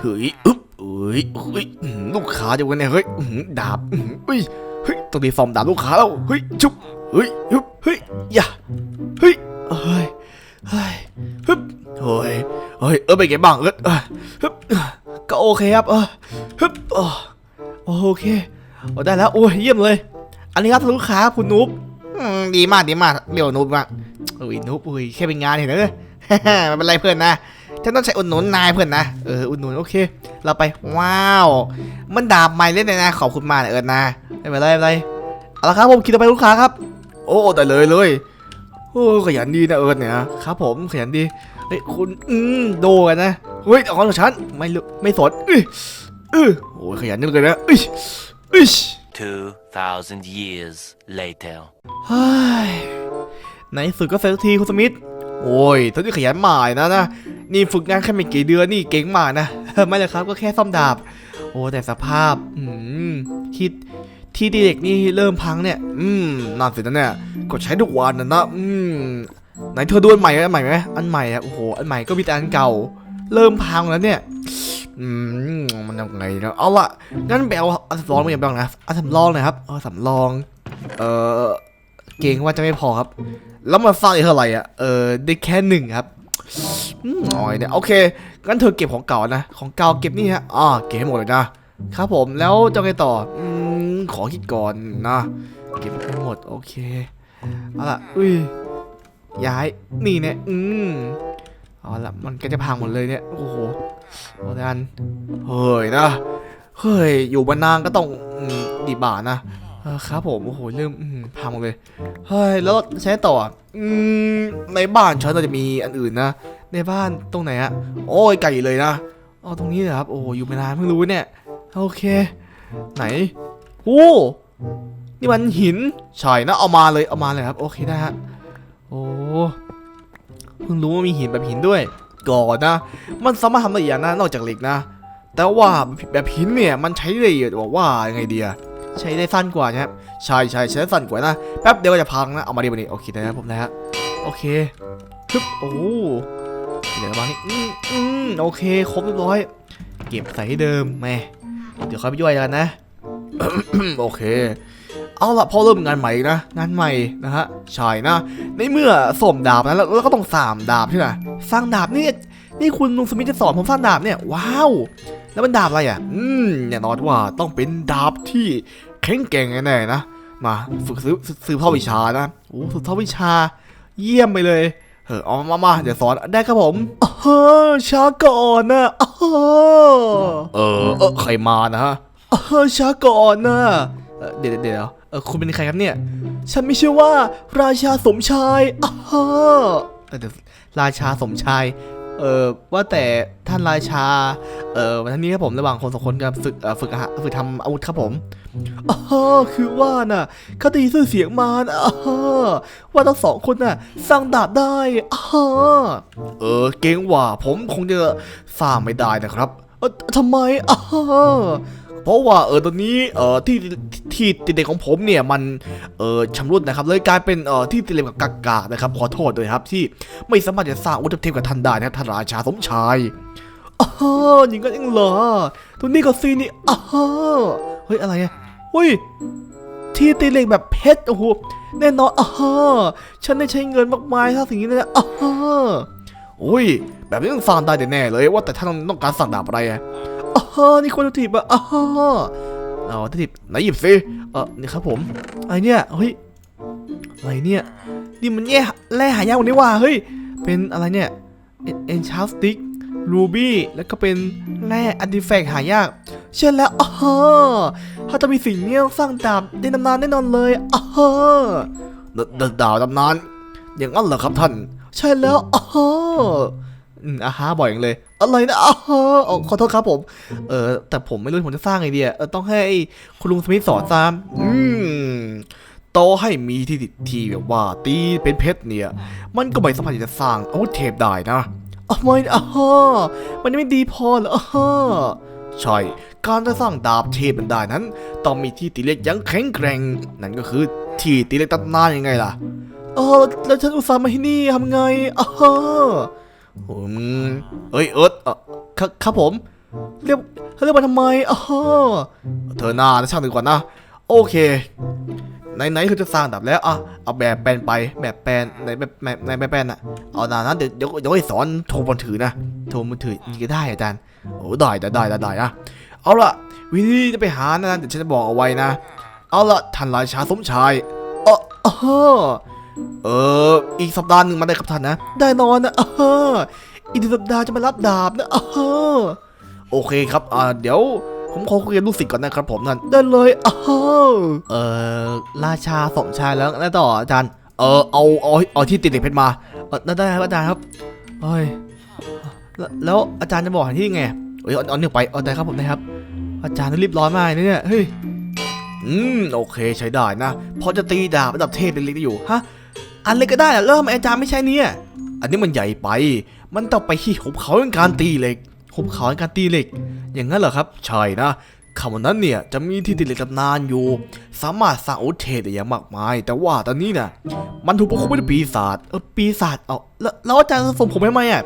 เฮ้ยอึ๊บเฮ้ยเฮ้ยลูกค้าจะวันเนี่ยเฮ้ยดาบเฮ้ยเฮ้ยต้องรีฟอร์มดาบลูกค้าแล้วเฮ้ยจุ๊บเฮ้ยยุบเฮ้ยอย่าเฮ้ยเฮ้ยเฮ้ยฮึบเฮ้ยเฮ้ยเออไปนไงบ้างเออเฮึบก็โอเคครับเออฮึบอ๋อโอเคได้แล้วโอ้ยเยี่ยมเลย อันนี้ครับลูกค้าคุณนุ๊บดีมากดีมากเรียกว่านุ๊บมากเอ้ยนุ๊บเอ้ยแค่เป็นงานเห็นไหมไม่เป็นไรเพื่อนนะ ฉันต้องใช้อุดหนุนนายเพื่อนนะ เอออุดหนุนโอเค เราไปว้าว มันดาบใหม่เล่นเลยนะขอบคุณมากนะเอิญนะไม่เป็นไรไม่เป็นไรเอาละครับผมคิดต่อไปลูกค้าครับ โอ้ได้เลยเลยโอ้ขยันดีนะเอิญเนี่ยนะครับผมขยันดีเฮ้ยคุณอืมโดกันนะเฮ้ยเอาของฉันไม่รู้ไม่สนอื้ออื้อโอ้ยขยันนึกเลยนะอื้ออื้อ2,000 years later. เฮ้ยในที่สุดก็เสร็จสักทีคุณสมิธโอ้ยท่านที่ขยันหมายนะนะ นี่ฝึกงานแค่ไม่กี่เดือนนี่เก่งมากนะ ไม่เลยครับก็แค่ซ่อมดาบ โอ้แต่สภาพ อืมที่ที่เด็กนี่เริ่มพังเนี่ย อืมนาเสียดายเนี่ยก็ใช้ทุกวันนะนะอืมไหนเธอดูอันใหม่ไหมอันใหม่ไหมอันใหม่อะโอ้โหอันใหม่ก็มีแต่อันเก่า เริ่มพังแล้วเนี่ยอืมมันยังไงนะเอาละงั้นไปเอาอันสำรองมาอย่างบ้างนะอันสำรองนะครับเออสำรอง เออเก่งว่าจะไม่พอครับ แล้วมาสร้างอีกเท่าไหร่อะเออได้แค่หนึ่งครับ อืมอ๋อยเนี่ยโอเคงั้นเธอเก็บของเก่านะของเก่าเก็บนี่ฮะอ่าเก็บให้หมดเลยนะครับผมแล้วจะไงต่ออืมขอคิดก่อนนะเก็บให้หมดโอเคเอาล่ะอุ้ยย้ายนี่เนี่ยอืมเอาล่ะมันก็จะพังหมดเลยเนี่ยโอ้โหโอ้ดันเฮ้ยนะเฮ้ยอยู่บ้านนางก็ต้องดีบ่านะ ออครับผมโอ้โหเริ่มพังเลยเฮ้ยแล้วใช้ต่ออืมในบ้านฉันจะมีอันอื่นนะในบ้านตรงไหนอะโอ้ยไก่เลยนะอ๋อตรงนี้เหรอครับโอ้อยู่ไมานานเพิ่งรู้เนี่ยโอเค ไหนโอ้นี่มันหินใช่นะเอามาเลยเอามาเลยครับ โอเคได้ฮะโอ้เพิ่งรู้ว่ามีหินแบบหินด้วยก่อนนะ มันสามารถทำได้อย่างนะนอกจากเหล็กนะ แต่ว่าแบบหินเนี่ยมันใช้ได้บอกว่ายังไงดีอะ ใช้ได้สั้นกว่านะครับใช่ใช่ใช้ได้สั้นกว่านะแป๊บเดียวก็จะพังนะเอามาดีมาดีโอเคได้ครับผมนะฮะโอเคปึ๊บโอ้เดี๋ยววางนี่อืมอืมโอเคครบเรียบร้อย เก็บใส่ที่เดิมแม่เดี๋ยวค่อยไปย่อยกันนะโอเค เอาละพอเริ่มงานใหม่นะงานใหม่นะฮะใช่นะ ในเมื่อส่มดาบนะแล้วแล้วก็ต้องสามดาบใช่ไหมสร้างดาบนี่นี่คุณลุงสมิธจะสอนผมสร้างดาบเนี่ยว้าว แล้วมันดาบอะไรอะ อืมแน่นอนว่าต้องเป็นดาบที่แข็งแกร่งแน่ๆนะ มาฝึกซื้อซื้อพ่อวิชานะโอ้ฝึกพ่อวิชา เยี่ยมไปเลยเออเอามามาเดี๋ยวสอนได้ครับผมอ๋อช้าก่อนนะอ๋อเออเออใครมานะฮะอ๋อช้าก่อนนะเอ่อเดี๋ยวเดี๋ยวเออคุณเป็นใครครับเนี่ย ฉันไม่เชื่อว่าราชาสมชายอ๋อเออเดี๋ยวราชาสมชาย เออว่าแต่ท่านราชา เออวันนี้ครับผมระหว่างคนสองคนกับฝึกฝึกฝึกทำอาวุธครับผมอ๋อคือว่าน่ะเขาได้ยินชื่อเสียงมานะอ๋อว่าทั้งสองคนน่ะสร้างดาบได้อ๋อเออเก่งว่าผมคงจะสร้างไม่ได้นะครับเออทำไมอ๋อ เพราะว่าเออตอนนี้เออที่ที่ติดเด็กของผมเนี่ยมันเออชำรุดนะครับเลยกลายเป็นเออที่ติดเล็กกับกากานะครับขอโทษด้วยครับที่ไม่สามารถจะสร้างอาวุธเทพกับท่านได้นะครับท่านราชาสมชายอ๋ออย่างนั้นเองเหรอตัวนี้ก็ซีนี่อ๋อเฮ้ยอะไรอะเฮ้ยที่ตีเหล็กแบบเพชรโอ้โหแน่นอนอ๋อฉันได้ใช้เงินมากมายถ้าสิ่งนี้นะอ๋อโอ้ย แบบนี้ต้องสร้างได้แน่เลยว่าแต่ท่านต้องการสั่งดาบอะไรอะ อ๋อนี่คนถีบอะอ๋อเอาวัตถุดิบไหนหยิบสิเออนี่ครับผมอะไรเนี่ยเฮ้ยอะไรเนี่ยนี่มันแย่แร่หายากกว่านี้ว่ะเฮ้ยเป็นอะไรเนี่ยเอ็นชาร์สติกรูบี้แล้วก็เป็นแร่อันติแฟกหายาก เช่นแล้วอ๋อถ้าจะมีสิ่งนี้ต้องสร้างดาบในตำนานแน่นอนเลยอ๋อดดดาวตำนานอย่างนั้นเหรอครับท่าน ใช่แล้วอ๋อ อืมอาฮาบ่อยอย่างเลย อะไรนะอ๋ออ๋อขอโทษครับผม เออแต่ผมไม่รู้ผมจะสร้างไอเดียเออต้องให้คุณลุงสมิธสอนตามอืมต่อให้มีที่ติดทีแบบว่าตีเป็นเพชรเนี่ย มันก็ไม่สามารถที่จะสร้างอาวุธเทพได้นะอ๋อไม่อ๋อมันยังไม่ดีพอเหรออ๋อใช่การจะสร้างดาบเทพมันได้นั้น ต้องมีที่ตีเล็กยังแข็งแกร่ง นั่นก็คือที่ตีเล็กตำนายังไงล่ะเออแล้วฉันอุตส่าห์มาที่นี่ทำไงอ๋อ อืมเอ้ยเอิร์ธเอ่อครับครับผม เรียกเรียกมาทำไมอ๋อเธอหน้านะช่างดีกว่านะ โอเคไหนๆคือจะสร้างดับแล้วอะเอาแบบแปลนไปแบบแปลนในแบบในแบบแปลนอะเอาหนานั้นเดี๋ยวเดี๋ยวให้สอนโทรบนถือนะโทรบนถือนี่ก็ได้อาจารย์โอ้ได้ได้ได้ได้ได้นะเอาละวิธีจะไปหานะเดี๋ยวฉันจะบอกเอาไว้นะ เอาละท่านราชาสมชายเออ เออ อีกสัปดาห์หนึ่งมาได้ครับท่านนะ ได้นอนนะเอออีกสัปดาห์จะมารับดาบนะเออโอเคครับ อ่า เดี๋ยว ผมขอคุยกับลูกศิษย์ก่อนนะครับผมนั่นได้เลยเออเออราชาสมชายแล้วแล้วต่ออาจารย์ เออ เอา เอา เอาที่ติดเหล็กเพชรมาเออได้ได้ครับอาจารย์ครับเฮ้ยแล้วอาจารย์จะบอกที่ไงเอ้ยเอาเอเนี่ยไปเอาได้ครับผมนะครับ อาจารย์รีบร้อนมากเนี่ย เฮ้ย อืม โอเคใช้ได้นะ พอจะตีดาบระดับเทพเล็กๆได้อยู่ ฮะ อันเล็กก็ได้เหรอแล้วทำไมอาจารย์ไม่ใช่เนี่ย อันนี้มันใหญ่ไป มันต้องไปที่หุบเขาในการตีเหล็กหุบเขาในการตีเหล็ก อย่างนั้นเหรอครับ ใช่นะคำวันนั้นเนี่ยจะมีที่ตีเหล็กตำนานอยู่ สามารถสร้างอุเทพได้อย่างมากมาย แต่ว่าตอนนี้น่ะมันถูกปกครองไปด้วยปีศาจเออปีศาจเอาแล้วอาจารย์จะส่งผมไปไหมอะ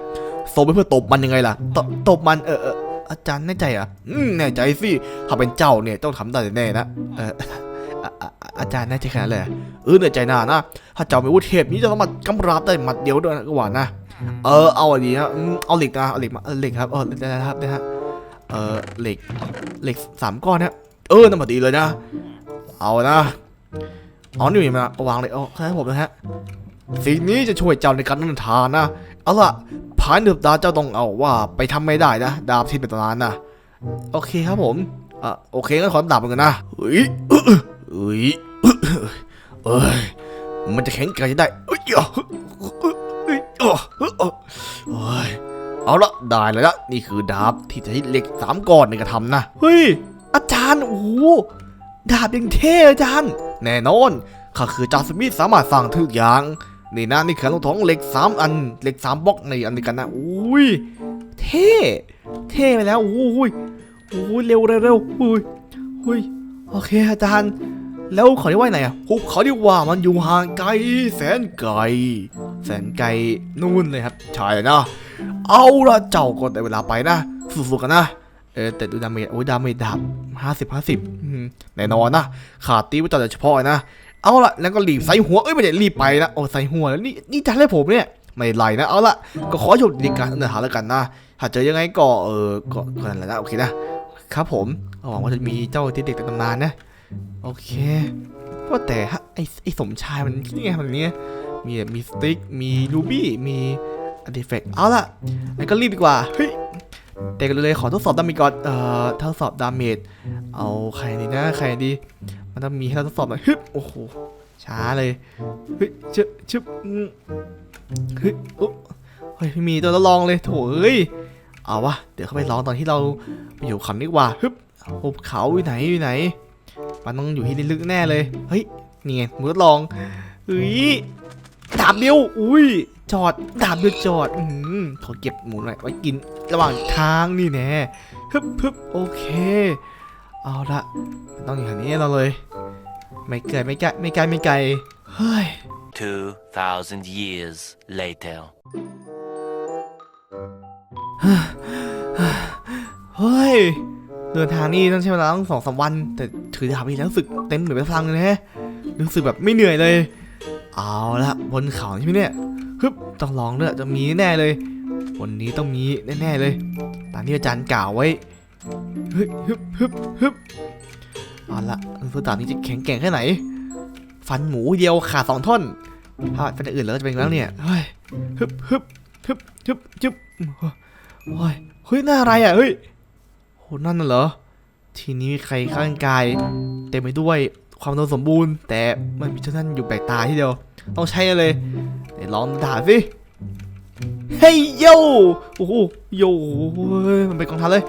ส่งไปเพื่อตบมันยังไงล่ะตบตบมันเอออาจารย์แน่ใจอะแน่ใจสิถ้าเป็นเจ้าเนี่ยต้องทำได้แน่นะเออ อาจารย์แน่ใจขนาดนั้นเลยเหรอเออแน่ใจหนานะ ถ้าเจ้าไมีอาวุธเทพนี้จะสามากำราบได้หมัดเดียวด้วยนะก็ว่านะ เออ เอาอันนี้นะเอาเหล็กนะเอาเหล็กมา เหล็กครับ เออเหล็กนะครับนะฮะ เออ เหล็ก เหล็กสามก้อนนะเออนั่นพอดีเลยนะ เอานะ เอานี่มาวางเลยเอาให้ผมนะฮะ สิ่งนี้จะช่วยเจ้าในการเดินทางนะ เอาล่ะผานเดือบดาเจ้าต้องเอาว่าไปทำไม่ได้นะ ดาบที่เป็นตำนานนะ โอเคครับผม อะโอเคงั้นขอดาบเหมือนกันนะ เฮ้ย เฮ้ยเอ้ยมันจะแข็งแกร่งจะได้เอ้ยอะเอ้ยอะเอ้ยอะเฮ้ยเอาละได้แล้วละนี่คือดาบที่จะให้เหล็กสามก้อนในกระทำนะเฮ้ยอาจารย์โอ้โหดาบยังเท่อาจารย์ แน่นอนข้าคือจาสมิธสามารถสร้างทุกอย่างนี่นะนี่คือลูกท้องเหล็กสามอันเหล็กสามบล็อกในอันเดียวกันนะอุ้ยเท่เท่ไปแล้วอุ้ยอุ้ยเร็วเร็วเร็วอุ้ยอุ้ยโอเคอาจารย์ แล้วขอที่ว่าไหนอะหุบเขาที่ว่ามันอยู่ห่างไกลแสนไกล แสนไกลนู่นเลยครับใช่นะ เอาละเจ้าก็ได้เวลาไปนะ สู้ๆกันนะเออแต่ดูดาเมจโอ้ยดาเมจดับห้าสิบห้าสิบแน่นอนนะขาดตีไว้ต่อแต่เฉพาะนะเอาละแล้วก็รีบใส่หัวเอ้ยไม่ได้รีบไปนะโอ้ใส่หัวแล้วนี่นี่จันให้ผมเนี่ยไม่ไหลนะเอาละก็ขอโชคดีการเดินทาแล้วกันนะถ้าเจอยังไงก็เออก็นั่นแหละนะโอเคนะครับผมหวังว่าจะมีเจ้าที่เด็กในตำนานนะ โอเคว่าแต่ฮะไอไอสมชายมันนี่ไงมันเนี้ยมีมีสติ๊ก มีรูบี้ มีอาร์ติแฟกต์เอาละงั้นก็รีบดีกว่า เฮ้ย แต่กันเลยขอทดสอบดาเมจก่อน เอ่อทดสอบดาเมจ เอาใครดีนะ ใครดี มันต้องมีให้เราทดสอบหน่อยฮึบโอ้โห ช้าเลย เฮ้ยชึบชึบเฮ้ยอุ๊บเฮ้ยไม่มีตัวทดลองเลยโถเอ้ย เอาวะ เดี๋ยวเข้าไปลองตอนที่เราไปอยู่เขาดีกว่าฮึบหุบเขาอยู่ไหนอยู่ไหน มันต้องอยู่ที่ลึกๆแน่เลย เฮ้ย นี่ไงมือทดลองเฮ้ยดาบเดียว อุ้ย จอด ดาบเดียวจอด อืมขอเก็บหมูหน่อยไว้กินระหว่างทางนี่แน่ฮึบฮึบโอเค เอาละมันต้องอยู่แถวนี้เราเลย ไม่ไกลไม่ไกลไม่ไกลไม่ไกล เฮ้ย 2,000 years later. เฮ้ย เดินทางนี่ต้องใช้เวลาตั้งสองสามวัน แต่ถือดาบอีกแล้วรู้สึกเต็มเหนือไปพลังเลยนะฮะรู้สึกแบบไม่เหนื่อยเลย เอาละบนเขาใช่ไหมเนี่ยฮึบต้องลองด้วยจะมีแน่เลยวันนี้ต้องมีแน่ๆเลย ตามที่อาจารย์กล่าวไว้ฮึบฮึบฮึบฮึบเอาละเพื่อดาบนี้จะแข็งแกร่งแค่ไหน ฟันหมูเดียวขาดสองท่อนถ้าฟันอื่นแล้วจะเป็นแล้วเนี่ยเฮ้ยฮึบฮึบฮึบฮึบฮึบโอ้ยเฮ้ยหน้าอะไรอะเฮ้ย นั่นน่ะเหรอ ทีนี้มีใครข้างกาย เต็มไปด้วยความโดนสมบูรณ์ แต่มันมีเจ้าท่านอยู่แปลกตาที่เดียว ต้องใช้เลยไหนลองด่าสิเฮ้ยโยโอ้โหโยมันเป็นกองทัพเลย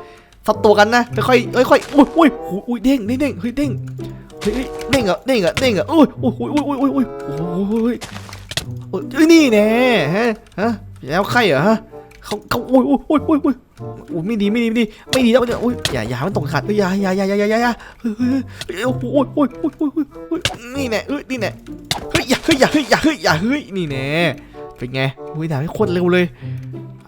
สับตัวกันนะค่อยๆค่อยๆอุ้ยอุ้ยอุ้ยเด้งเด้งเด้งเฮ้ยเด้งเฮ้ยเด้งเหรอเด้งเหรอเด้งเหรออุ้ยอุ้ยอุ้ยอุ้ยอุ้ยอุ้ยโอ้ยโอ้ยนี่แน่ฮะฮะแล้วใครเหรอฮะ เขาเขาโอ้ยโอ้ยโอ้ยโอ้ยโอ้ยโอ้ยไม่ดีไม่ดีไม่ดีไม่ดีแล้วไม่ดีโอ้ยอย่าอย่ามันตกขัดอย่าอย่าอย่าอย่าอย่าอย่าเฮ้ยโอ้ยโอ้ยโอ้ยโอ้ยโอ้ยโอ้ยนี่แน่เฮ้ยนี่แน่เฮ้ยอย่าเฮ้ยอย่าเฮ้ยอย่าเฮ้ยอย่าเฮ้ยนี่แน่เป็นไงโอ้ยดาบให้โคตรเร็วเลย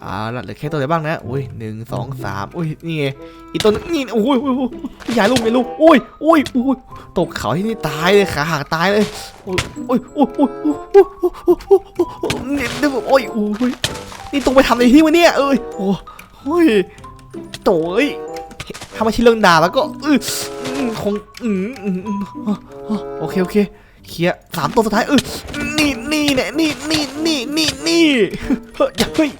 อ่าละเหลือแค่ตัวไหนบ้างนะโอ้ยหนึ่งสองสามโอ้ยนี่ไงอีตัวนึงนี่โอ้ยโอ้ยโอ้ยอย่าลุกไม่ลุกโอ้ยโอ้ยโอ้ยตกเขาที่นี่ตายเลยขาหักตายเลยโอ้ยโอ้ยโอ้ยโอ้ยโอ้ยโอ้ยโอ้ย นี่ตรงไปทำอะไรที่วะเนี่ยเอ้ยโอ้ยโอ้ยโถ่เอ้ยทำมาชิ้นเรื่องด่าแล้วก็เอออืมคงอืมอ๋ออ๋อโอเคโอเคเคลียร์สามตัวสุดท้ายเออนี่นี่เนี่ยนี่นี่นี่นี่นี่เฮ้ยเฮ้ย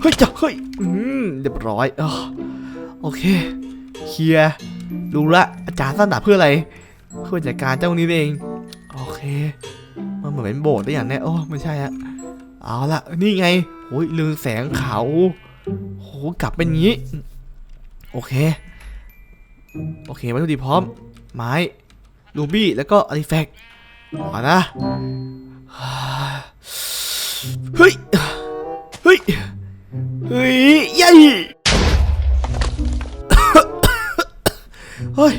เฮ้ยอย่าเฮ้ยอืมเรียบร้อยอ๋อโอเคเคลียร์รู้ละอาจารย์สร้างดาเพื่ออะไรเพื่อจัดการเจ้านี้เองโอเคมันเหมือนเป็นโบสถ์ได้อย่างแน่โอ้ไม่ใช่อะเอาละนี่ไง โอ้ยลือแสงเขาโหกลับเป็นงี้ โอเค โอเควัตถุดิบพร้อม ไม้ลูบี้แล้วก็อาร์ติแฟกต์มานะเฮ้ย เฮ้ย เฮ้ยยัยเฮ้ย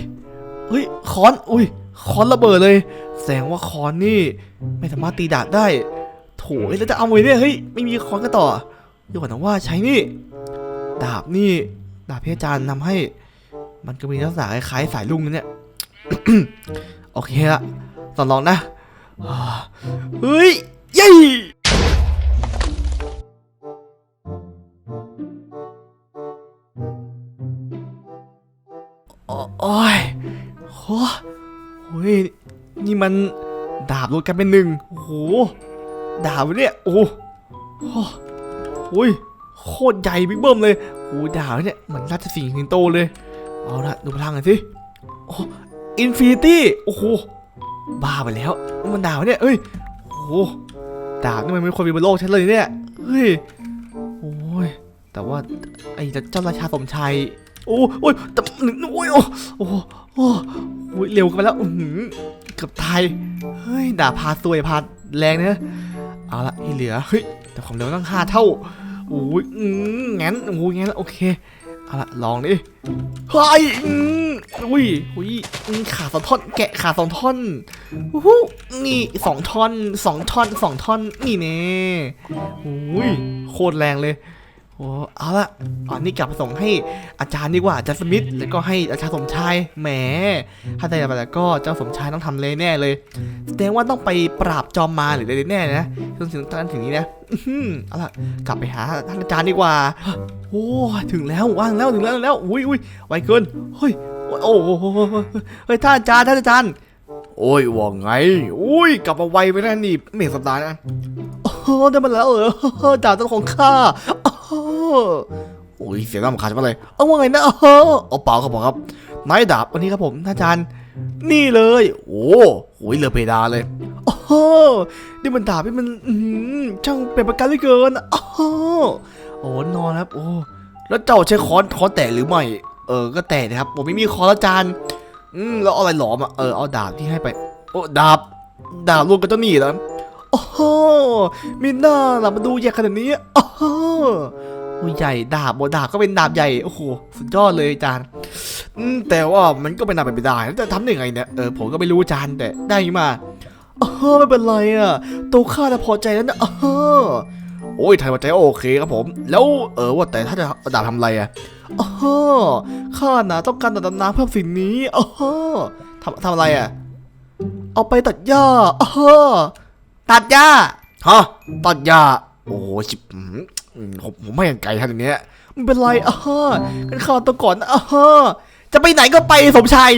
เฮ้ยค้อน อุ้ยค้อนระเบิดเลย แสดงว่าค้อนนี่ ไม่สามารถตีดาบได้ โถเอ้ยแล้วจะเอาไว้เนี่ยเฮ้ยไม่มีค้อนกันต่อเดี๋ยวก่อนนะว่าใช้นี่ ดาบนี่ ดาบที่อาจารย์นำให้ มันก็มีลักษณะคล้ายๆสายลุงนะเนี่ยโอเคละตอนลองนะอ่าเฮ้ยเยัยโอโอ้ยโหโอ้ยนี่มันดาบรวมกันเป็นหนึ่งโอ้โห ดาบเนี่ยโอ้โหโอ้ยโคตรใหญ่บิ๊กเบิ้มเลยโอ้ดาบเนี่ยเหมือนราชสิงห์สิงโตเลย เอาละดูพลังหน่อยสิโอ้อินฟินิตี้โอ้โหบ้าไปแล้วมันดาบเนี่ยเอ้ยโอ้ดาบนี่มันไม่ควรมีบนโลกฉันเลยเนี่ยเฮ้ยโอ้ยแต่ว่าไอ้เจ้าราชาสมชัยโอ้โอ้ยแต่หนึ่งโอ้ยโอ้โอ้โอ้ยเร็วกันไปแล้วอือหือเกือบตายเฮ้ยดาบพาสวยพาแรงเนะ เอาละที่เหลือเฮ้ยแต่ความเร็วตั้งห้าเท่าโอ้ยอืมงั้นโอ้ยงั้นโอเคเอาละลองดิเฮ้ยอืมอุ้ยอุ้ยขาสองท่อนแกะขาสองท่อนอู้นี่สองท่อนสองท่อนสองท่อนนี่เน่อุ้ยโคตรแรงเลย โอ้เอาละอันนี้กลับไปส่งให้อาจารย์ดีกว่าอาจารย์สมิธแล้วก็ให้อาจารย์สมชายแหมถ้าได้ไปแล้วก็เจ้าสมชายต้องทำเลยแน่เลยแสดงว่าต้องไปปราบจอมมารหรืออะไรแน่นะจนถึงตอนถึงนี้นะอื้อหือเอาล่ะกลับไปหาท่านอาจารย์ดีกว่าโอ้ถึงแล้วว่างแล้วถึงแล้วถึงแล้วอุ้ยอุ้ยไวเกินเฮ้ยโอ้โหเฮ้ยท่านอาจารย์ท่านอาจารย์โอ้ยว่าไง อุ้ย กลับมาไวไปนะนี่ไม่เห็นสัปดาห์นะโอ้ได้มาแล้วเหรอจ่าเจ้าของข้า โอ้ยเสียงน้ำขาดมาเลย เอาว่าไงนะเออเอาเปล่าครับผมครับไม้ดาบวันนี้ครับผมท่านอาจารย์นี่เลย โอ้โหเหลือเพดานเลยโอ้โหนี่มันดาบที่มันอืช่างเป็นประการเหลือเกินโอ้โหโอ้นอนครับ โอ้แล้วเจ้าใช้ค้อนค้อนแตกหรือไม่เออก็แตกนะครับ ผมไม่มีค้อนแล้วจานอืมแล้วเอาอะไรหลอมอะเออเอาดาบที่ให้ไป โอ้ดาบดาบรวมกับเจ้าหนี้แล้วโอ้โหมีหน้าหล่ะมาดูใหญ่ขนาดนี้โอ้โห อ้ใหญ่ดาบโบดาบก็เป็นดาบใหญ่โอ้โหสุดยอดเลยจานแต่ว่ามันก็เป็นดาบไม่ได้แล้วจะทำยังไงเนี่ยเออผมก็ไม่รู้จานแต่ได้มาเออไม่เป็นไรอะตัวข้าจะพอใจแล้วนะเออโอ้ยไทยพอใจโอเคครับผม แล้วเออว่าแต่ถ้าจะดาบทำอะไรอะเออข้านะต้องการตัดน้ำเพิ่มสิ่งนี้เออทำทำอะไรอะเอาไปตัดหญ้าเออตัดหญ้าฮะตัดหญ้าโอ้โหชิบ ผมผมไม่เห็นไกลขนาดเนี้ยไม่เป็นไรเออกันข้าตัวก่อนนะเออจะไปไหนก็ไปสมชาย